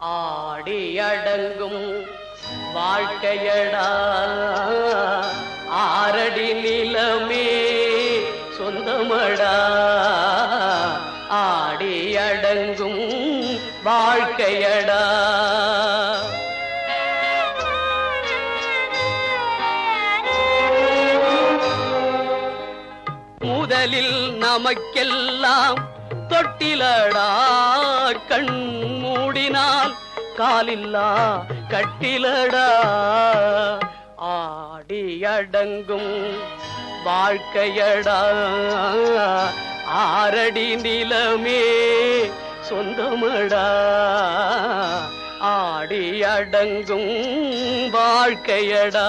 ஆடி அடங்கும் வாழ்க்கையடா. ஆரடி நிலமே சொந்தமடா. ஆடி அடங்கும் வாழ்க்கையடா. முதலில் நமக்கெல்லாம் தொட்டிலடா கண் மூடினால் காலில்லா கட்டிலடா. ஆடி அடங்கும் வாழ்க்கையடா. ஆரடி நிலமே சொந்தமடா. ஆடி அடங்கும் வாழ்க்கையடா.